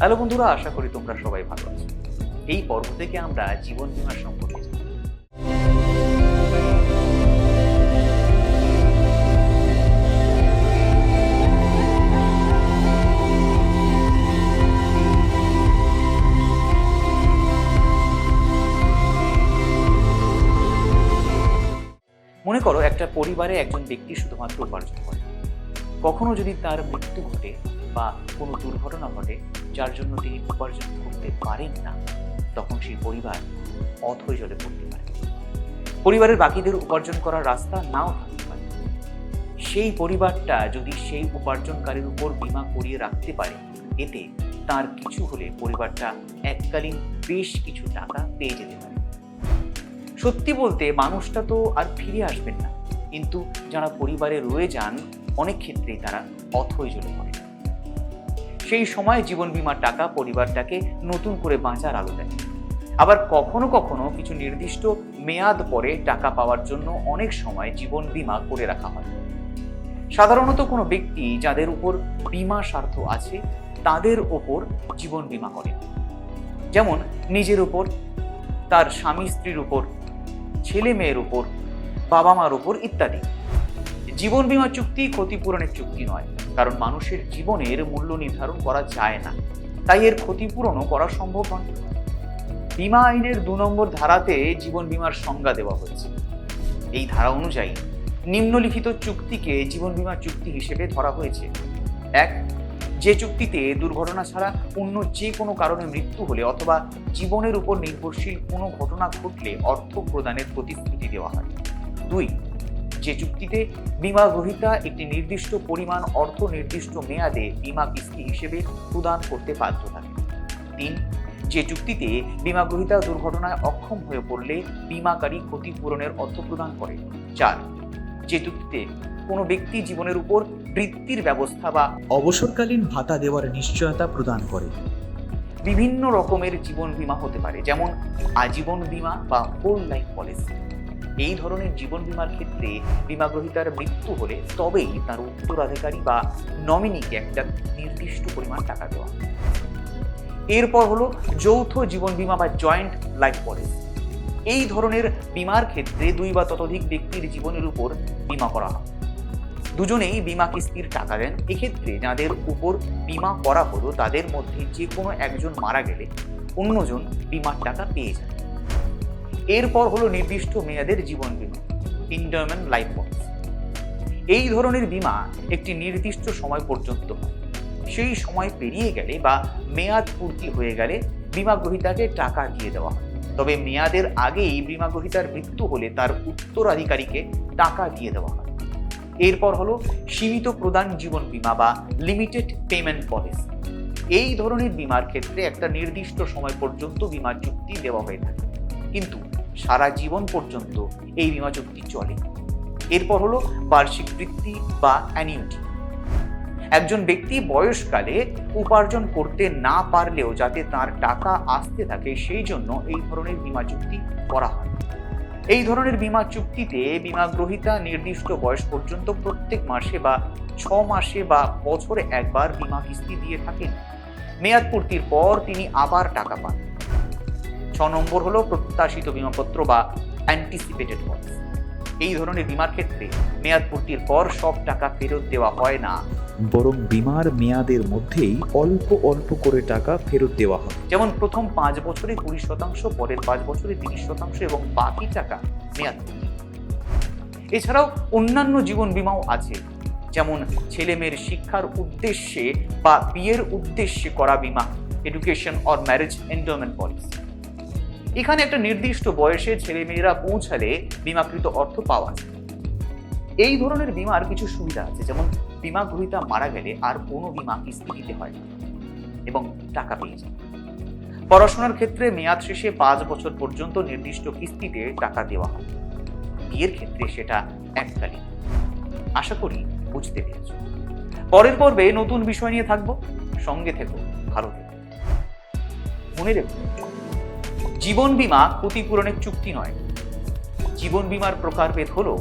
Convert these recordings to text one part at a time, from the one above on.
Hello বন্ধুরা, আশা করি তোমরা সবাই ভালো আছো। এই পর্ব থেকে আমরা জীবন বীমা সম্পর্কে মনে করো একটা পরিবারে একজন ব্যক্তি শুধুমাত্র উপার্জন করে। কখনো যদি তার মৃত্যু ঘটে বা কোনো দুর্ঘটনা ঘটে, যার জন্য তিনি উপার্জন করতে পারেন না, তখন সেই পরিবার অথৈ জলে পড়তে পারে। পরিবারের বাকিদের উপার্জন করার রাস্তা নাও থাকতে পারে। সেই পরিবারটা যদি সেই উপার্জনকারীর উপর বীমা করিয়ে রাখতে পারে, এতে তার কিছু হলে পরিবারটা এককালীন বেশ কিছু টাকা পেয়ে যেতে পারে। সত্যি বলতে মানুষটা তো আর ফিরে আসবেন না। কিন্তু যারা পরিবারে রয়ে যান অনেক ক্ষেত্রেই তারা অথৈ জলে পড়ে। সেই সময় জীবন বীমার টাকা পরিবারটাকে নতুন করে বাঁচার আলো দেয়। আবার কখনো কখনো কিছু নির্দিষ্ট মেয়াদ পরে টাকা পাওয়ার জন্য অনেক সময় জীবন বীমা করে রাখা হয়। সাধারণত কোনো ব্যক্তি যাদের উপর বীমা স্বার্থ আছে, তাদের ওপর জীবন বীমা করে। যেমন নিজের উপর, তার স্বামী স্ত্রীর উপর, ছেলে মেয়ের উপর বাবা মার উপর ইত্যাদি। জীবন বীমা চুক্তি ক্ষতিপূরণের চুক্তি নয়, কারণ মানুষের জীবনের মূল্য নির্ধারণ করা যায় না। তাই এর ক্ষতিপূরণও করা সম্ভব নয়। বীমা আইনের দু নম্বর ধারাতে জীবন বীমার সংজ্ঞা দেওয়া হয়েছে। এই ধারা অনুযায়ী নিম্নলিখিত চুক্তিকে জীবন বীমা চুক্তি হিসেবে ধরা হয়েছে। এক, যে চুক্তিতে দুর্ঘটনা ছাড়া অন্য যে কোনো কারণে মৃত্যু হলে অথবা জীবনের উপর নির্ভরশীল কোনো ঘটনা ঘটলে অর্থ প্রদানের প্রতিশ্রুতি দেওয়া হয়। দুই যে চুক্তিতে বীমা গ্রহীতা একটি নির্দিষ্ট পরিমাণ অর্থ নির্দিষ্ট মেয়াদে বিমা কিস্তি হিসেবে প্রদান করতে বাধ্য থাকে। তিন, যে চুক্তিতে বীমা গ্রহীতা দুর্ঘটনায় অক্ষম হয়ে পড়লে বিমাকারী ক্ষতিপূরণের অর্থ প্রদান করে। চার, যে চুক্তিতে কোনো ব্যক্তি জীবনের উপর বৃত্তির ব্যবস্থা বা অবসরকালীন ভাতা দেওয়ার নিশ্চয়তা প্রদান করে। বিভিন্ন রকমের জীবন বীমা হতে পারে, যেমন আজীবন বীমা বা হোল লাইফ পলিসি। এই ধরনের জীবন বীমার ক্ষেত্রে বীমা গ্রহীতার মৃত্যু হলে তবেই তার উত্তরাধিকারী বা নমিনিকে একটা নির্দিষ্ট পরিমাণ টাকা দেওয়া এরপর হলো যৌথ জীবন বীমা বা জয়েন্ট লাইফ পলিসি। এই ধরনের বীমার ক্ষেত্রে দুই বা ততোধিক ব্যক্তির জীবনের উপর বীমা করা হয়। দুজনেই বীমা কিস্তির টাকা দেন। এক্ষেত্রে যাদের উপর বীমা করা হলো, তাদের মধ্যে যে কোনো একজন মারা গেলে অন্যজন বীমার টাকা পেয়ে যান। এরপর হলো নির্দিষ্ট মেয়াদের জীবন বিমা ইন্ডারমেন্ট লাইফ পলিসি এই ধরনের বীমা একটি নির্দিষ্ট সময় পর্যন্ত হয়। সেই সময় পেরিয়ে গেলে বা মেয়াদ পূর্তি হয়ে গেলে বীমা গ্রহীতাকে টাকা দিয়ে দেওয়া হয়। তবে মেয়াদের আগেই বীমা গ্রহীতার মৃত্যু হলে তার উত্তরাধিকারীকে টাকা দিয়ে দেওয়া হয়। এরপর হলো সীমিত প্রদান জীবন বিমা বা লিমিটেড পেমেন্ট পলিসি এই ধরনের বিমার ক্ষেত্রে একটা নির্দিষ্ট সময় পর্যন্ত বীমা চুক্তি দেওয়া হয়ে থাকে। কিন্তু সারা জীবন পর্যন্ত এই বীমা চুক্তি চলে। এরপর হলো বার্ষিক বৃত্তি বা অ্যানিউটি একজন ব্যক্তি বয়সকালে উপার্জন করতে না পারলেও যাতে তার টাকা আসতে থাকে, সেই জন্য এই ধরনের বীমা চুক্তি করা হয়। এই ধরনের বীমা চুক্তিতে বীমা গ্রহীতা নির্দিষ্ট বয়স পর্যন্ত প্রত্যেক মাসে বা ছ মাসে বা বছরে একবার বীমা কিস্তি দিয়ে থাকেন। মেয়াদ পূর্তির পর তিনি আবার টাকা পান। ছ নম্বর হলো প্রত্যাশিত বীমাপত্র বা অ্যান্টিসিপেটেড পলিসি এই ধরনের বীমার ক্ষেত্রে মেয়াদ পূর্তির পর সব টাকা ফেরত দেওয়া হয় না। বরং বিমার মেয়াদের মধ্যেই অল্প অল্প করে টাকা ফেরত দেওয়া হয়। যেমন প্রথম পাঁচ বছরে কুড়ি শতাংশ পরের পাঁচ বছরে তিরিশ শতাংশ এবং বাকি টাকা মেয়াদ এছাড়াও অন্যান্য জীবন বীমাও আছে যেমন ছেলে মেয়ের শিক্ষার উদ্দেশ্যে বা বিয়ের উদ্দেশ্যে করা বীমা education or marriage endowment policy এখানে একটা নির্দিষ্ট বয়সে ছেলে মেয়েরা পৌঁছালে বিমাকৃত অর্থ পাওয়া যায়। এই ধরনের বীমার কিছু সুবিধা আছে, যেমন বীমা গ্রহীতা মারা গেলে আর কোনো বিমা কিস্তি দিতে হয় না এবং টাকা পেয়ে যায়। পড়াশোনার ক্ষেত্রে মেয়াদ শেষে পাঁচ বছর পর্যন্ত নির্দিষ্ট কিস্তিতে টাকা দেওয়া হয়। বিয়ের ক্ষেত্রে সেটা এককালীন। আশা করি বুঝতে পেরেছ। পরের পর্বে নতুন বিষয় নিয়ে থাকব। সঙ্গে থেকো, ভালো থেকো। মনে রেখো জীবন বীমা ক্ষতিপূরণের চুক্তি নয়। জীবন বীমার প্রকারভেদ হলো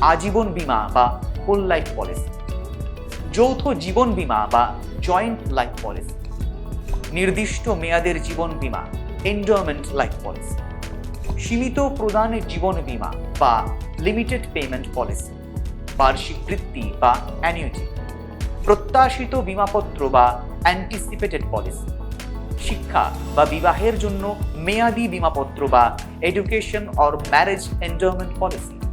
আজীবন বীমা বা হোল লাইফ পলিসি যৌথ জীবন বীমা বা জয়েন্ট লাইফ পলিসি নির্দিষ্ট মেয়াদের জীবন বীমা এন্ডোমেন্ট লাইফ পলিসি সীমিত প্রদানের জীবন বীমা বা লিমিটেড পেমেন্ট পলিসি বার্ষিক বৃত্তি বা অ্যানিউটি প্রত্যাশিত বীমাপত্র বা অ্যান্টিসিপেটেড পলিসি শিক্ষা বা বিবাহের জন্য মেয়াদি বিমাপত্র বা education or marriage endowment policy